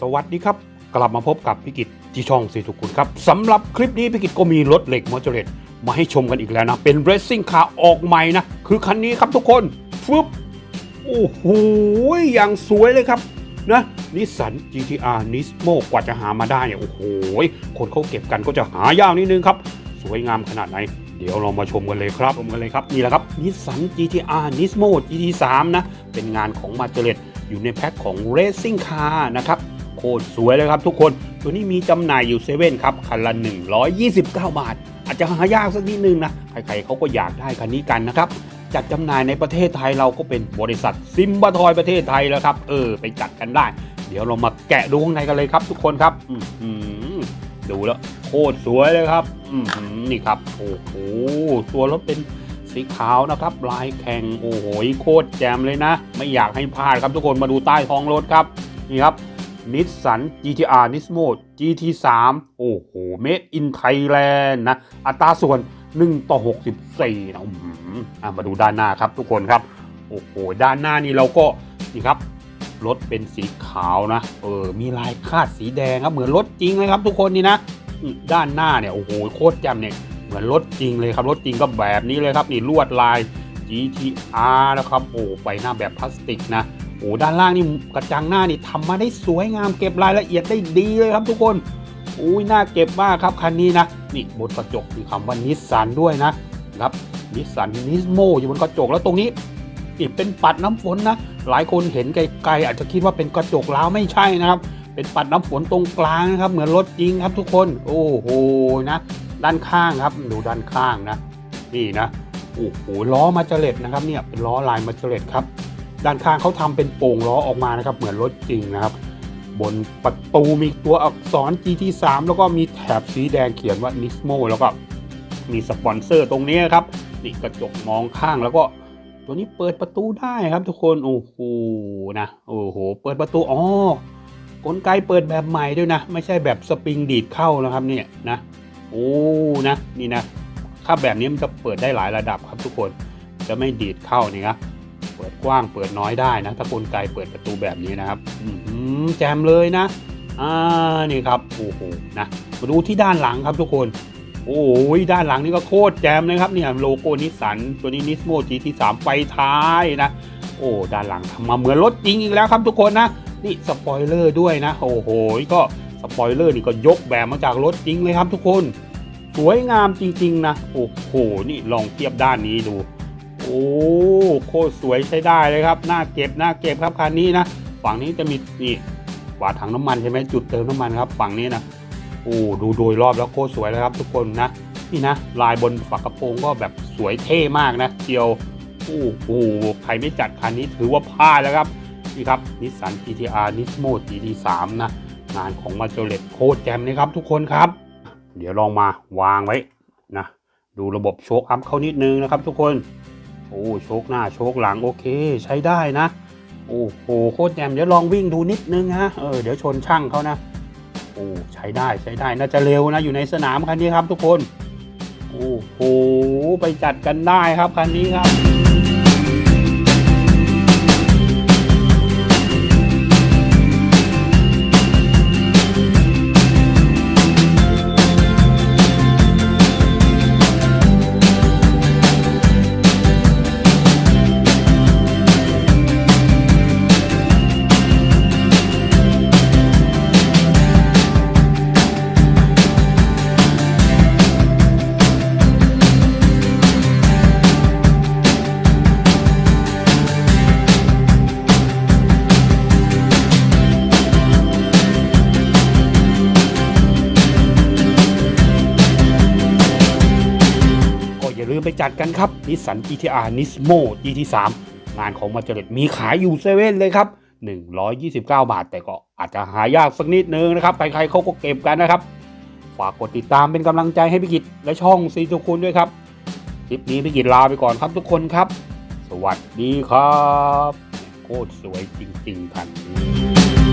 สวัสดีครับ กลับมาพบกับพิกิจที่ช่องสีทุกคุณครับสำหรับคลิปนี้พิกิจก็มีรถเหล็กมอเตอร์เรมาให้ชมกันอีกแล้วนะ เป็น Racing Car ออกใหม่นะ คือคันนี้ครับทุกคนฟึบโอ้โหอย่างสวยเลยครับนะนิสสัน GTR Nismo กว่าจะหามาได้เนี่ยโอ้โหคนเขาเก็บกันก็จะหายากนิดนึงครับ สวยงามขนาดไหน เดี๋ยวเรามาชมกันเลยครับชมกันเลยครับนี่แหละครับนิสสัน GTR Nismo GT3 นะเป็นงานของมาเจเลตอยู่ในแพ็คของ Racing Car นะครับ โคตรสวยเลยครับทุกคน ตัวนี้มีจำหน่ายอยู่เซเว่นครับ คันละ 129 บาท อาจจะหายากสักนิดนึงนะ ใครๆเขาก็อยากได้คันนี้กันนะครับ จัดจำหน่ายในประเทศไทยเราก็เป็นบริษัทซิมบาทอยประเทศไทยแล้วครับ เออ ไปจัดกันได้ เดี๋ยวเรามาแกะดูข้างในกันเลยครับ ทุกคนครับอือดูแล้วโคตรสวยเลยครับอืนี่ครับ โอ้โห ตัวรถเป็นสีขาวนะครับ ลายแข่ง โอ้โห โคตรแจ่มเลยนะ ไม่อยากให้พลาดครับทุกคนมาดูใต้ท้องรถครับ นี่ครับ นิสสัน GTR Nismo GT3 โอ้โห Made in Thailand นะ อัตราส่วน 1 ต่อ 64นะอื้อหืออะมาดูด้านหน้าครับทุกคนครับ โอ้โห ด้านหน้านี่เราก็ นี่ครับ รถเป็นสีขาวนะ เออ มีลายคาดสีแดงครับ เหมือนรถจริงเลยครับทุกคนนี่นะ ด้านหน้าเนี่ย โอ้โห โคตรแจ่มเนี่ย เหมือนรถจริงเลยครับ รถจริงก็แบบนี้เลยครับ นี่ลวดลาย GTR นะครับ โอ้ไฟหน้าแบบพลาสติกนะ โอ้ด้านล่างนี่กระจังหน้านี่ทำมาได้สวยงามเก็บรายละเอียดได้ดีเลยครับทุกคนอุ้ยน่าเก็บมากครับคันนี้นะนี่บนกระจกมีคำว่านิสสันด้วยนะครับนิสสันนิสโมอยู่บนกระจกแล้วตรงนี้นี่เป็นปัดน้ำฝนนะ หลายคนเห็นไกลๆอาจจะคิดว่าเป็นกระจกล้าวไม่ใช่นะครับ เป็นปัดน้ำฝนตรงกลางนะครับ เหมือนรถจริงครับทุกคน โอ้โหนะ ด้านข้างครับดูด้านข้างนะ นี่นะโอ้โหล้อมาเจเลตนะครับเนี่ยเป็นล้อลายมาเจเลตครับ ด้านข้างเขาทำเป็นโป่งล้อออกมานะครับ เหมือนรถจริงนะครับ บนประตูมีตัวอักษร GT3 แล้วก็มีแถบสีแดงเขียนว่า Nismo แล้วก็มีสปอนเซอร์ตรงนี้ครับนี่กระจกมองข้างแล้วก็ตัวนี้เปิดประตูได้ครับทุกคนโอ้โหนะโอ้โหเปิดประตูอ๋อกลไกเปิดแบบใหม่ด้วยนะ ไม่ใช่แบบสปริงดีดเข้านะครับเนี่ยนะโอ้นะนี่นะถ้าแบบนี้มันจะเปิดได้หลายระดับครับทุกคนจะไม่ดีดเข้านี่ครับ เปิดกว้างเปิดน้อยได้นะ ถ้ากลไกเปิดประตูแบบนี้นะครับแจมเลยนะอ่านี่ครับโอ้โหนะมาดูที่ด้านหลังครับทุกคน โอ้ยด้านหลังนี่ก็โคตรแจมเลยครับเนี่ยโลโก้นิสสันตัวนี้นิสโม GT3 ไฟท้ายนะโอ้ด้านหลังทำมาเหมือนรถจริงอีกแล้วครับทุกคนนะนี่สปอยเลอร์ด้วยนะโอ้โหก็สปอยเลอร์นี่ก็ยกแบบมาจากรถจริงเลยครับทุกคน สวยงามจริง ๆ นะ โอ้โห นี่ลองเทียบด้านนี้ดู โอ้โคตรสวยใช้ได้เลยครับน่าเก็บน่าเก็บครับคันนี้นะฝั่งนี้จะมีนี่ฝาถังน้ำมันใช่ไหมจุดเติมน้ำมันครับฝั่งนี้นะโอ้ดูโดยรอบแล้วโคตรสวยเลยครับ ทุกคนนะนี่นะลายบนฝากระโปรงก็แบบสวยเท่มากนะเจียวโอ้โหใครไม่จัดคันนี้ถือว่าพลาดแล้วครับนี่ครับนิสสัน GTR Nismo GT3 นะงานของมาเจเลตโคตรแจ่มเลยครับทุกคนครับ เดี๋ยวลองมาวางไว้นะดูระบบโชคอัพเขานิดนึงนะครับทุกคน โอ้โชกหน้าโชกหลังโอเค ใช้ได้นะ โอ้โหโคตรแจ่มเดี๋ยวลองวิ่งดูนิดนึงฮะเออเดี๋ยวชนช่างเขานะโอ้ใช้ได้ใช้ได้น่าจะเร็วนะอยู่ในสนามคันนี้ครับทุกคน โอ้โหไปจัดกันได้ครับคันนี้ครับ มไปจัดกันครับนิสสัน GTR Nismo GT3 งานของมาเจเลตมีขายอยู่เซเว่นเลยครับ 129 บาท แต่ก็อาจจะหายากสักนิดนึงนะครับ ใครๆเขาก็เก็บกันนะครับ ฝากกดติดตามเป็นกำลังใจให้พี่กิจและช่องซีทุกคุณด้วยครับ คลิปนี้พี่กิจลาไปก่อนครับทุกคนครับ สวัสดีครับ โคตรสวยจริงๆคันนี้